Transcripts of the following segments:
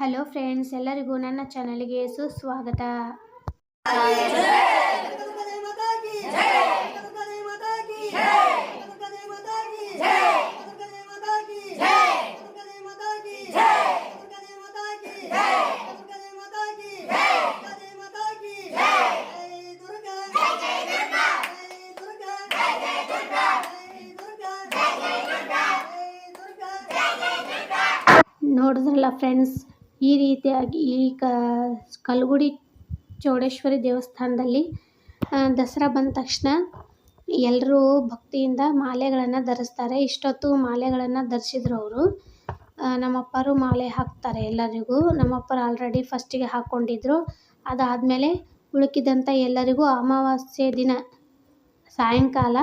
Hello friends ಎಲ್ಲರಿಗೂ ನನ್ನ ಚಾನಲ್ಗೆ ಸುಸ್ವಾಗತ. ನೋಡಿದ್ರಲ್ಲ ಫ್ರೆಂಡ್ಸ್ ಈ ರೀತಿಯಾಗಿ ಈ ಕ, ಕಲ್ಗುಡಿ ಚೌಡೇಶ್ವರಿ ದೇವಸ್ಥಾನದಲ್ಲಿ ದಸರಾ ಬಂದ ತಕ್ಷಣ ಎಲ್ಲರೂ ಭಕ್ತಿಯಿಂದ ಮಾಲೆಗಳನ್ನು ಧರಿಸ್ತಾರೆ. ಇಷ್ಟೊತ್ತು ಮಾಲೆಗಳನ್ನು ಧರಿಸಿದ್ರು ಅವರು. ನಮ್ಮಪ್ಪರು ಮಾಲೆ ಹಾಕ್ತಾರೆ ಎಲ್ಲರಿಗೂ. ನಮ್ಮಪ್ಪರು ಆಲ್ರೆಡಿ ಫಸ್ಟಿಗೆ ಹಾಕ್ಕೊಂಡಿದ್ರು. ಅದಾದಮೇಲೆ ಉಳುಕಿದಂಥ ಎಲ್ಲರಿಗೂ ಅಮಾವಾಸ್ಯೆ ದಿನ, ಸಾಯಂಕಾಲ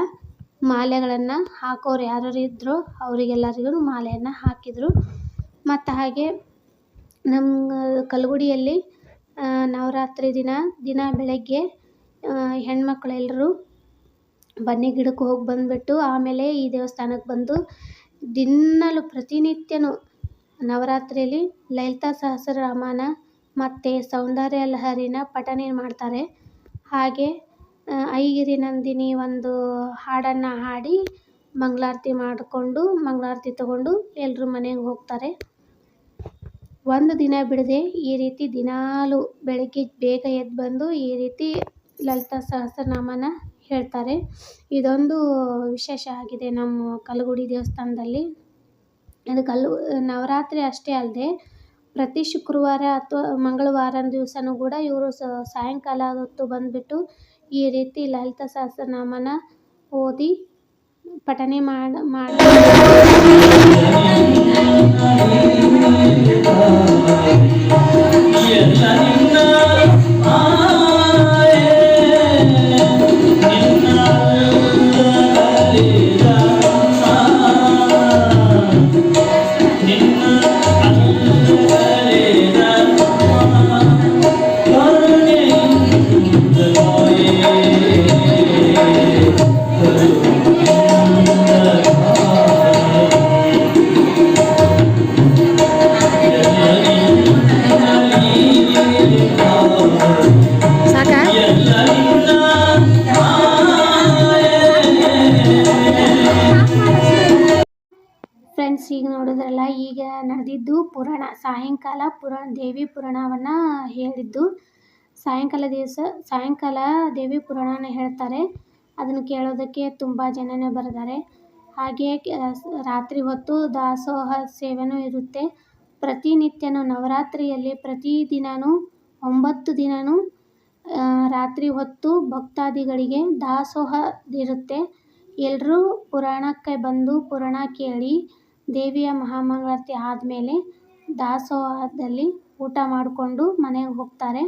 ಮಾಲೆಗಳನ್ನು ಹಾಕೋರು ಯಾರ್ಯಾರು ಇದ್ರೋ, ಅವರಿಗೆಲ್ಲರಿಗೂ ಮಾಲೆಯನ್ನು ಹಾಕಿದರು. ಮತ್ತು ಹಾಗೆ ನಮ್ಮ ಕಲ್ಗುಡಿಯಲ್ಲಿ ನವರಾತ್ರಿ ದಿನ ದಿನ ಬೆಳಗ್ಗೆ ಹೆಣ್ಮಕ್ಳೆಲ್ಲರೂ ಬನ್ನಿ ಗಿಡಕ್ಕೆ ಹೋಗಿ ಬಂದುಬಿಟ್ಟು ಆಮೇಲೆ ಈ ದೇವಸ್ಥಾನಕ್ಕೆ ಬಂದು ದಿನಾಲು ಪ್ರತಿನಿತ್ಯನೂ ನವರಾತ್ರಿಯಲ್ಲಿ ಲಲಿತಾ ಸಹಸ್ರನಾಮನ ಮತ್ತು ಸೌಂದರ್ಯ ಲಹರಿನ ಪಠನೆ ಮಾಡ್ತಾರೆ. ಹಾಗೆ ಐಗಿರಿ ನಂದಿನಿ ಒಂದು ಹಾಡನ್ನು ಹಾಡಿ ಮಂಗಳಾರತಿ ಮಾಡಿಕೊಂಡು, ಮಂಗಳಾರತಿ ತಗೊಂಡು ಎಲ್ಲರೂ ಮನೆಗೆ ಹೋಗ್ತಾರೆ. ಒಂದು ದಿನ ಬಿಡದೆ ಈ ರೀತಿ ದಿನಾಲು ಬೆಳಗ್ಗೆ ಬೇಗ ಎದ್ದು ಬಂದು ಈ ರೀತಿ ಲಲಿತಾ ಸಹಸ್ರನಾಮನ ಹೇಳ್ತಾರೆ. ಇದೊಂದು ವಿಶೇಷ ಆಗಿದೆ ನಮ್ಮ ಕಲ್ಗುಡಿ ದೇವಸ್ಥಾನದಲ್ಲಿ. ಅದು ಕಲ್ಲು, ನವರಾತ್ರಿ ಅಷ್ಟೇ ಅಲ್ಲದೆ ಪ್ರತಿ ಶುಕ್ರವಾರ ಅಥವಾ ಮಂಗಳವಾರ ದಿವಸನೂ ಕೂಡ ಇವರು ಸಾಯಂಕಾಲ ಹೊತ್ತು ಬಂದುಬಿಟ್ಟು ಈ ರೀತಿ ಲಲಿತಾ ಸಹಸ್ರನಾಮನ ಓದಿ ಪಠನೆ ಮಾಡಿ ಮಾಡಿ. ಈಗ ನೋಡಿದ್ರಲ್ಲ, ಈಗ ನಡೆದಿದ್ದು ಪುರಾಣ, ಸಾಯಂಕಾಲ ಪುರಾಣ ದೇವಿ ಪುರಾಣವನ್ನು ಹೇಳಿದ್ದು. ಸಾಯಂಕಾಲ ದಿವಸ, ಸಾಯಂಕಾಲ ದೇವಿ ಪುರಾಣನ ಹೇಳ್ತಾರೆ. ಅದನ್ನು ಕೇಳೋದಕ್ಕೆ ತುಂಬ ಜನನೇ ಬರ್ತಾರೆ ಹಾಗೆ ರಾತ್ರಿ ಹೊತ್ತು ದಾಸೋಹ ಸೇವೆನೂ ಇರುತ್ತೆ. ಪ್ರತಿನಿತ್ಯನೂ ನವರಾತ್ರಿಯಲ್ಲಿ ಪ್ರತಿ ದಿನವೂ ಒಂಬತ್ತು ದಿನವೂ ರಾತ್ರಿ ಹೊತ್ತು ಭಕ್ತಾದಿಗಳಿಗೆ ದಾಸೋಹ ಇರುತ್ತೆ. ಎಲ್ಲರೂ ಪುರಾಣಕ್ಕೆ ಬಂದು ಪುರಾಣ ಕೇಳಿ ದೇವಿಯ ಮಹಾಮಂಗಳಾರತಿ ಆದಮೇಲೆ ದಾಸೋಹದಲ್ಲಿ ಊಟ ಮಾಡಿಕೊಂಡು ಮನೆಗೆ ಹೋಗ್ತಾರೆ.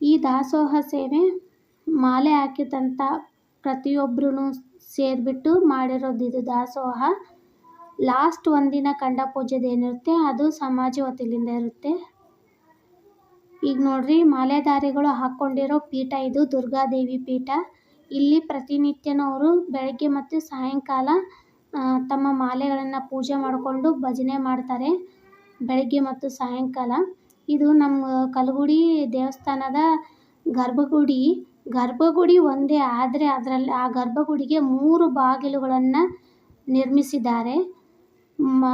ಈ ದಾಸೋಹ ಸೇವೆ ಮಾಲೆ ಹಾಕಿದಂಥ ಪ್ರತಿಯೊಬ್ಬರೂ ಸೇರಿಬಿಟ್ಟು ಮಾಡಿರೋದು ಇದು ದಾಸೋಹ. ಲಾಸ್ಟ್ ಒಂದಿನ ಕಂಡ ಪೂಜೆದು ಏನಿರುತ್ತೆ ಅದು ಸಮಾಜ ವತಿಯಿಂದ ಇರುತ್ತೆ. ಈಗ ನೋಡ್ರಿ ಮಾಲೆದಾರಿಗಳು ಹಾಕ್ಕೊಂಡಿರೋ ಪೀಠ ಇದು ದುರ್ಗಾದೇವಿ ಪೀಠ. ಇಲ್ಲಿ ಪ್ರತಿನಿತ್ಯನೂ ಅವರು ಬೆಳಗ್ಗೆ ಮತ್ತು ಸಾಯಂಕಾಲ ತಮ್ಮ ಮಾಲೆಗಳನ್ನು ಪೂಜೆ ಮಾಡಿಕೊಂಡು ಭಜನೆ ಮಾಡ್ತಾರೆ ಬೆಳಗ್ಗೆ ಮತ್ತು ಸಾಯಂಕಾಲ. ಇದು ನಮ್ಮ ಕಲ್ಗುಡಿ ದೇವಸ್ಥಾನದ ಗರ್ಭಗುಡಿ. ಗರ್ಭಗುಡಿ ಒಂದೇ ಆದರೆ ಅದರಲ್ಲಿ ಆ ಗರ್ಭಗುಡಿಗೆ ಮೂರು ಬಾಗಿಲುಗಳನ್ನು ನಿರ್ಮಿಸಿದ್ದಾರೆ. ಮ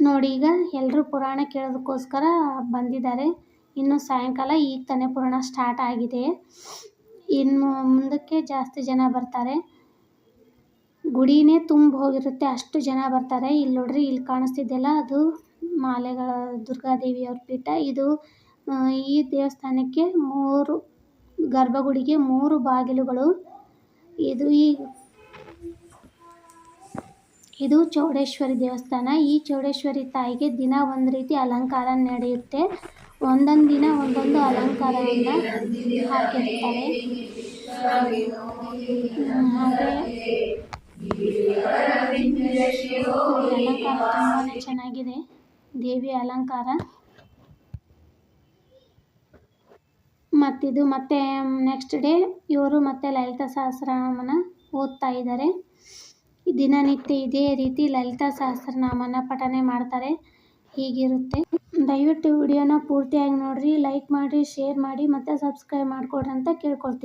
ನೋಡಿ ಈಗ ಎಲ್ಲರೂ ಪುರಾಣ ಕೇಳೋದಕ್ಕೋಸ್ಕರ ಬಂದಿದ್ದಾರೆ. ಇನ್ನು ಸಾಯಂಕಾಲ ಈಗ ತಾನೇ ಪುರಾಣ ಸ್ಟಾರ್ಟ್ ಆಗಿದೆ. ಇನ್ನು ಮುಂದಕ್ಕೆ ಜಾಸ್ತಿ ಜನ ಬರ್ತಾರೆ. ಗುಡಿನೇ ತುಂಬ ಹೋಗಿರುತ್ತೆ. ಅಷ್ಟು ಜನ ಬರ್ತಾರೆ. ಇಲ್ಲಿ ನೋಡ್ರಿ ಇಲ್ಲಿ ಕಾಣಿಸ್ತಿದೆಯಲ್ಲ ಅದು ಮಾಲೆಗಳ ದುರ್ಗಾದೇವಿಯವ್ರ ಪೀಠ. ಇದು ಈ ದೇವಸ್ಥಾನಕ್ಕೆ ಮೂರು, ಗರ್ಭಗುಡಿಗೆ ಮೂರು ಬಾಗಿಲುಗಳು. ಇದು ಈ, ಇದು ಚೌಡೇಶ್ವರಿ ದೇವಸ್ಥಾನ. ಈ ಚೌಡೇಶ್ವರಿ ತಾಯಿಗೆ ದಿನ ಒಂದು ರೀತಿ ಅಲಂಕಾರ ನಡೆಯುತ್ತೆ. ಒಂದೊಂದು ದಿನ ಒಂದೊಂದು ಅಲಂಕಾರವನ್ನು ಹಾಕಿರ್ತಾರೆ. ಹಾಗೆ ತುಂಬಾ ಚೆನ್ನಾಗಿದೆ. ದೇವಿ ಅಲಂಕಾರ. ಮತ್ತಿದು ಮತ್ತೆ ನೆಕ್ಸ್ಟ್ ಡೇ ಇವರು ಮತ್ತೆ ಲಲಿತಾ ಸಹಸ್ರನಾಮನ ಓದ್ತಾ ಇದ್ದಾರೆ. ದಿನನಿತ್ಯ ಇದೇ ರೀತಿ ಲಲಿತಾ ಸಹಸ್ರನಾಮನ ಪಠನೆ ಮಾಡ್ತಾರೆ. ಹೀಗಿರುತ್ತೆ. ದಯವಿಟ್ಟು ವಿಡಿಯೋನ ಪೂರ್ತಿಯಾಗಿ ನೋಡ್ರಿ, ಲೈಕ್ ಮಾಡಿ, ಶೇರ್ ಮಾಡಿ ಮತ್ತೆ ಸಬ್ಸ್ಕ್ರೈಬ್ ಮಾಡಿಕೊಡ್ರಿ ಅಂತ ಕೇಳ್ಕೊಳ್ತೀನಿ.